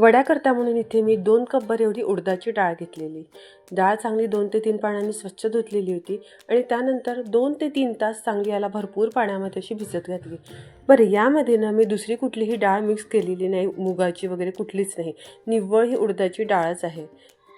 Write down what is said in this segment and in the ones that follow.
वड्याकरता म्हणून इथे मी दोन कपभर एवढी उडदाची डाळ घेतलेली. डाळ चांगली दोन ते तीन पाण्याने स्वच्छ धुतलेली होती आणि त्यानंतर दोन ते तीन तास चांगली याला भरपूर पाण्यामध्ये अशी भिजत घातली. बरं यामध्ये ना मी दुसरी कुठलीही डाळ मिक्स केलेली नाही. मुगाची वगैरे कुठलीच नाही. निव्वळ ही उडदाची डाळच आहे.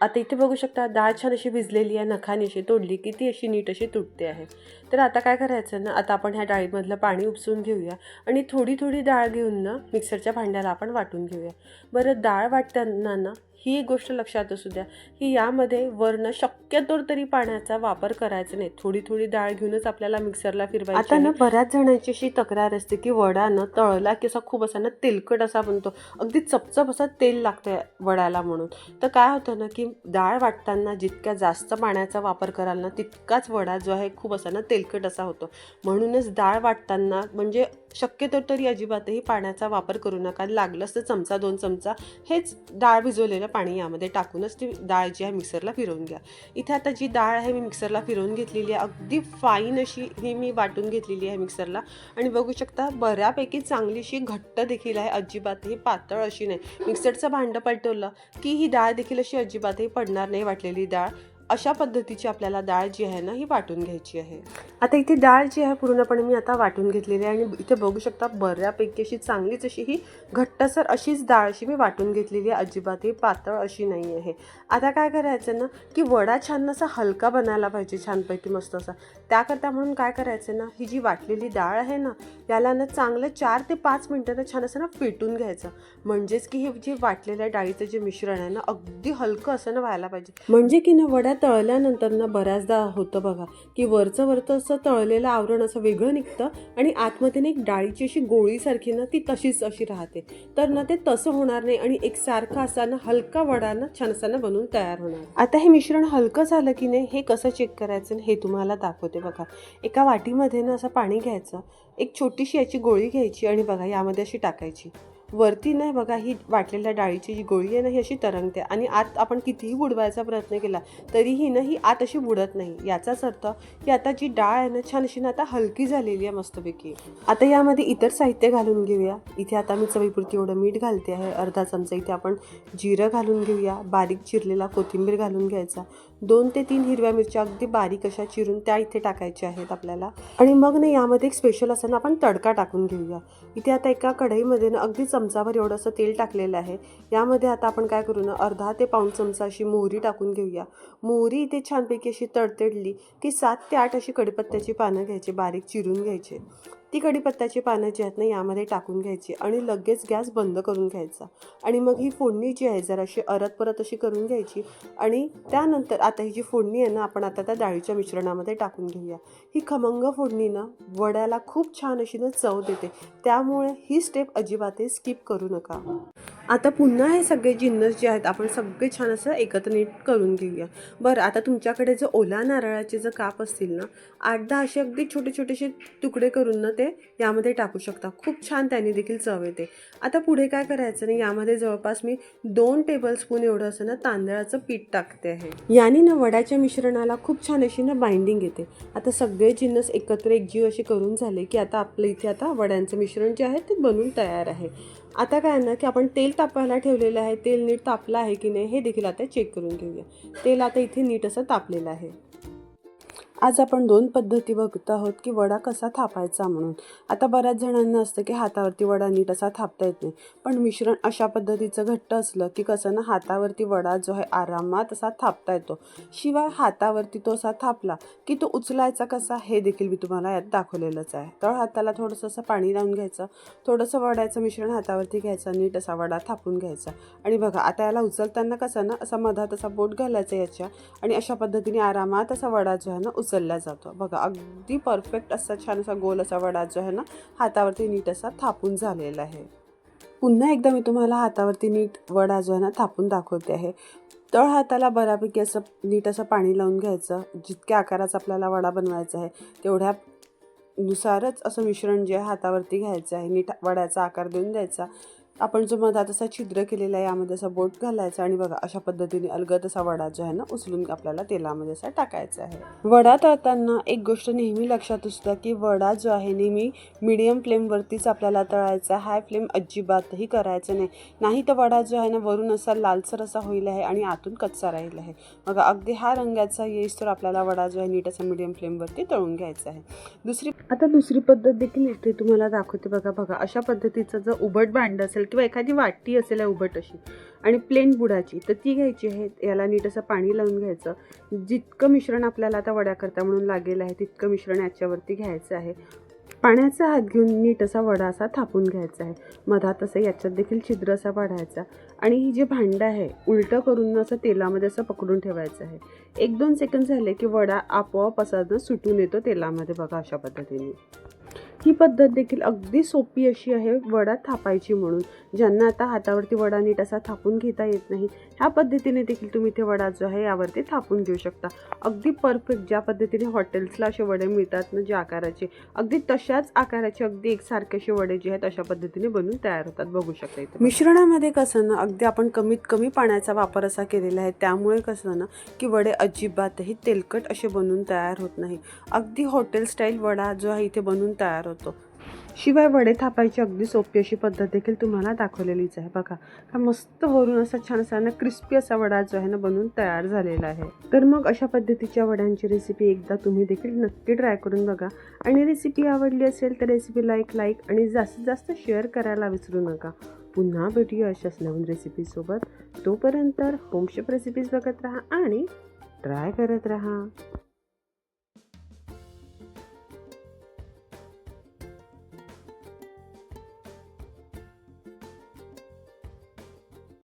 आता इथे बघू शकता डाळ छान अशी भिजलेली आहे नखाने अशी तोडली की ती अशी नीट अशी तुटते आहे. तर आता काय करायचं ना आता आपण ह्या डाळीमधलं पाणी उपसून घेऊया आणि थोडी थोडी डाळ घेऊन ना मिक्सरच्या भांड्याला आपण वाटून घेऊया. बरं डाळ वाटताना ना ही एक गोष्ट लक्षात असू द्या. की यामध्ये वरनं शक्यतो तरी पाण्याचा वापर करायचा नाही. थोडी थोडी डाळ घेऊनच आपल्याला मिक्सरला फिरवायची आता ना बऱ्याच जणांची अशी तक्रार असते की वडा न तळला की असा खूप असा ना तेलकट असा बनतो. अगदी चपचप असा तेल लागतं वड्याला म्हणून. तर काय होतं ना की डाळ वाटताना जितक्या जास्त पाण्याचा वापर कराल ना तितकाच वडा जो आहे खूप असा ना तेलकट असा होतो. म्हणूनच डाळ वाटताना म्हणजे शक्यतो तरी अजिबातही पाण्याचा वापर करू नका. लागलंच तर चमचा दोन चमचा हेच डाळ भिजवलेलं पाणी यामध्ये टाकूनच ती डाळ जी आहे मिक्सरला फिरवून घ्या. इथे आता जी डाळ आहे मी मिक्सरला फिरवून घेतलेली आहे. अगदी फाईन अशी ही मी वाटून घेतलेली आहे मिक्सरला. आणि बघू शकता बऱ्यापैकी चांगलीशी घट्ट देखील आहे अजिबातही पातळ अशी नाही. मिक्सरचं भांडं पलटवलं की ही डाळ देखील अशी अजिबातही पडणार नाही वाटलेली डाळ. अशा पद्धतीची आपल्याला डाळ जी आहे ना ही वाटून घ्यायची आहे. आता इथे डाळ जी आहे पूर्णपणे मी आता वाटून घेतलेली आहे आणि इथे बघू शकता बऱ्यापैकी अशी चांगलीच अशी ही घट्टसर अशीच डाळ अशी मी वाटून घेतलेली आहे. अजिबात ही पातळ अशी नाही आहे. आता काय करायचं ना की वडा छान असा हलका बनायला पाहिजे छानपैकी मस्त असा. त्याकरता म्हणून काय करायचं ना ही जी वाटलेली डाळ आहे ना याला ना चांगलं चार ते पाच मिनटं ना छान असं ना फेटून घ्यायचं. म्हणजेच की हे जे वाटलेल्या डाळीचं जे मिश्रण आहे ना अगदी हलकं असं ना व्हायला पाहिजे. म्हणजे की ना वड्यात तळल्यानंतर ना बऱ्याचदा होतं बघा की वरचं वरचं असं तळलेलं आवरण असं वेगळं निघतं आणि आतमध्ये ना एक डाळीची अशी गोळीसारखी ना ती तशीच अशी राहते. तर ना ते तसं होणार नाही आणि एकसारखं असताना हलका वडा ना छान असा ना बनून तयार होणार. आता हे मिश्रण हलकं झालं की नाही हे कसं चेक करायचं हे तुम्हाला दाखवते बघा. एका वाटीमध्ये ना असं पाणी घ्यायचं एक छोटीशी याची गोळी घ्यायची आणि बघा यामध्ये अशी टाकायची. वरती नाही बघा ही वाटलेल्या डाळीची जी गोळी आहे ना ही अशी तरंगते. आणि आत आपण कितीही बुडवायचा प्रयत्न केला तरीही ना ही आत अशी बुडत नाही. याचाच अर्थ की आता जी डाळ आहे ना छान अशी ना आता हलकी झालेली आहे मस्तपैकी. आता यामध्ये इतर साहित्य घालून घेऊया. इथे आता मी चवीपुरती एवढं मीठ घालते आहे. अर्धा चमचा इथे आपण जिरं घालून घेऊया. बारीक चिरलेला कोथिंबीर घालून घ्यायचा. दोन ते तीन हिरव्या मिरच्या अगदी बारीक अशा चिरून त्या इथे टाकायच्या आहेत आपल्याला. आणि मग ना यामध्ये एक स्पेशल असं ना आपण तडका टाकून घेऊया. इथे आता एका कढईमध्ये ना अगदी चमचाभर एवढंसं तेल टाकलेलं आहे. यामध्ये आता आपण काय करू ना अर्धा ते पाऊण चमचा अशी मोहरी टाकून घेऊया. मोहरी इथे छानपैकी अशी तडतडली की सात ते आठ अशी कडीपत्त्याची पानं घ्यायची बारीक चिरून घ्यायचे. ती कडीपत्त्याची पानं जी आहेत ना यामध्ये टाकून घ्यायची आणि लगेच गॅस बंद करून घ्यायचा. आणि मग ही फोडणी जी आहे जरा अशी अरत परत अशी करून घ्यायची आणि त्यानंतर आता ही जी फोडणी आहे ना आपण आता त्या डाळीच्या मिश्रणामध्ये टाकून घेऊया. ही खमंग फोडणी ना वड्याला खूप छान अशी ना चव देते. त्यामुळे ही स्टेप अजिबातही स्किप करू नका. आता पुन्हा हे सगळे जिन्नस जे आहेत आपण सगळे छान असं एकत्र नीट करून घेऊया. बरं आता तुमच्याकडे जर ओला नारळाचे जर काप असतील ना आठ दहा असे अगदी छोटे छोटेसे तुकडे करून ना ते यामध्ये टाकू शकता. खूप छान त्याने देखील चव येते. आता पुढे काय करायचं नाही यामध्ये जवळपास मी दोन टेबलस्पून एवढं असं ना तांदळाचं पीठ टाकते आहे. याने ना वड्याच्या मिश्रणाला खूप छान अशी ना बाइंडिंग येते. आता सगळे जिन्नस एकत्र एकजीव असे करून झाले की आता आपलं इथे आता वड्यांचं मिश्रण जे आहे ते बनून तयार आहे. आता काय ना की आपण तेल तापायला ठेवलेलं आहे. तेल नीट तापलं आहे की नाही हे देखील आता चेक करून घेऊया. तेल आता इथे नीट असं तापलेलं आहे. आज आपण दोन पद्धती बघत आहोत की वडा कसा थापायचा म्हणून. आता बऱ्याच जणांना असतं की हातावरती वडा नीट असा थापता येत नाही. पण मिश्रण अशा पद्धतीचं घट्ट असलं की कसं ना हातावरती वडा जो आहे आरामात असा थापता येतो. शिवाय हातावरती तो असा थापला की तो उचलायचा कसा हे देखील मी तुम्हाला यात दाखवलेलंच आहे. तळ हाताला थोडंसं असं पाणी लावून घ्यायचं. थोडंसं वड्याचं मिश्रण हातावरती घ्यायचं नीट असा वडा थापून घ्यायचा. आणि बघा आता याला उचलताना कसं ना असा मधात असा बोट घालायचा याच्या आणि अशा पद्धतीने आरामात असा वडा जो आहे ना उचल उचलला जातो. बघा अगदी परफेक्ट असा छान असा गोल असा वडा जो आहे ना हातावरती नीट असा थापून झालेला आहे. पुन्हा एकदा मी तुम्हाला हातावरती नीट वडा जो आहे ना थापून दाखवते आहे. तळ हाताला बऱ्यापैकी असं नीट असं पाणी लावून घ्यायचं. जितक्या आकाराचा आपल्याला वडा बनवायचा आहे तेवढ्या नुसारच असं मिश्रण जे आहे हातावरती घ्यायचं आहे. नीट वड्याचा आकार देऊन द्यायचा. आपण जो मधात असा छिद्र केलेला आहे यामध्ये असा बोट घालायचा आणि बघा अशा पद्धतीने अलगद असा वडा जो आहे ना उचलून आपल्याला तेलामध्ये असा टाकायचा आहे. वडा तळताना एक गोष्ट नेहमी लक्षात असतं की वडा जो आहे नेहमी मिडियम फ्लेमवरतीच आपल्याला तळायचा हाय फ्लेम अजिबातही करायचं नाही. नाही तर वडा जो आहे ना वरून असा लालसर असा होईल आहे आणि आतून कच्चा राहील आहे. बघा अगदी हा रंगाचा येईस तर आपल्याला वडा जो आहे नीट असा मिडियम फ्लेमवरती तळून घ्यायचा आहे. दुसरी आता दुसरी पद्धत देखील इथे तुम्हाला दाखवते बघा बघा अशा पद्धतीचं जर उबट भांड असेल किंवा एखादी वाटी असेल आहे उभट अशी आणि प्लेन बुडाची तर ती घ्यायची आहे. याला नीट असं पाणी लावून घ्यायचं. जितकं मिश्रण आपल्याला आता वड्या करता म्हणून लागेल आहे तितकं मिश्रण याच्यावरती घ्यायचं आहे. पाण्याचा हात घेऊन नीट असा वडा असा थापून घ्यायचा आहे. मधात असं याच्यात देखील छिद्र असा पाडायचा आणि ही जे भांडं आहे उलटं करून असं तेलामध्ये असं पकडून ठेवायचं आहे. एक दोन सेकंद झाले की वडा आपोआप असा सुटून येतो तेलामध्ये बघा अशा पद्धतीने. ही पद्धत देखील अगदी सोपी अशी आहे वडा थापायची म्हणून. ज्यांना आता हातावरती वडा नीट असा थापून घेता येत नाही ह्या पद्धतीने देखील तुम्ही ते वडा जो आहे यावरती थापून घेऊ शकता. अगदी परफेक्ट ज्या पद्धतीने हॉटेल्सला असे वडे मिळतात ना ज्या आकाराचे अगदी तशाच आकाराचे अगदी एकसारखे असे वडे जे आहेत अशा पद्धतीने बनून तयार होतात. बघू शकता इथे मिश्रणामध्ये कसं ना अगदी आपण कमीत कमी पाण्याचा वापर असा केलेला आहे. त्यामुळे कसं ना की वडे अजिबातही तेलकट असे बनून तयार होत नाही. अगदी हॉटेल स्टाईल वडा जो आहे इथे बनून तयार होतो. शिवाय वडे थापायची अगदी सोपी अशी पद्धत देखील तुम्हाला दाखवलेलीच आहे. बघा हा मस्त वरून असा छान असा ना क्रिस्पी असा वडा जो आहे ना बनून तयार झालेला आहे. तर मग अशा पद्धतीच्या वड्यांची रेसिपी एकदा तुम्ही देखील नक्की ट्राय करून बघा. आणि रेसिपी आवडली असेल तर रेसिपीला एक लाईक आणि जास्तीत जास्त शेअर करायला विसरू नका. पुन्हा भेटूया अशाच नवीन रेसिपीसोबत तोपर्यंत होमशेप रेसिपीज बघत राहा आणि ट्राय करत राहा.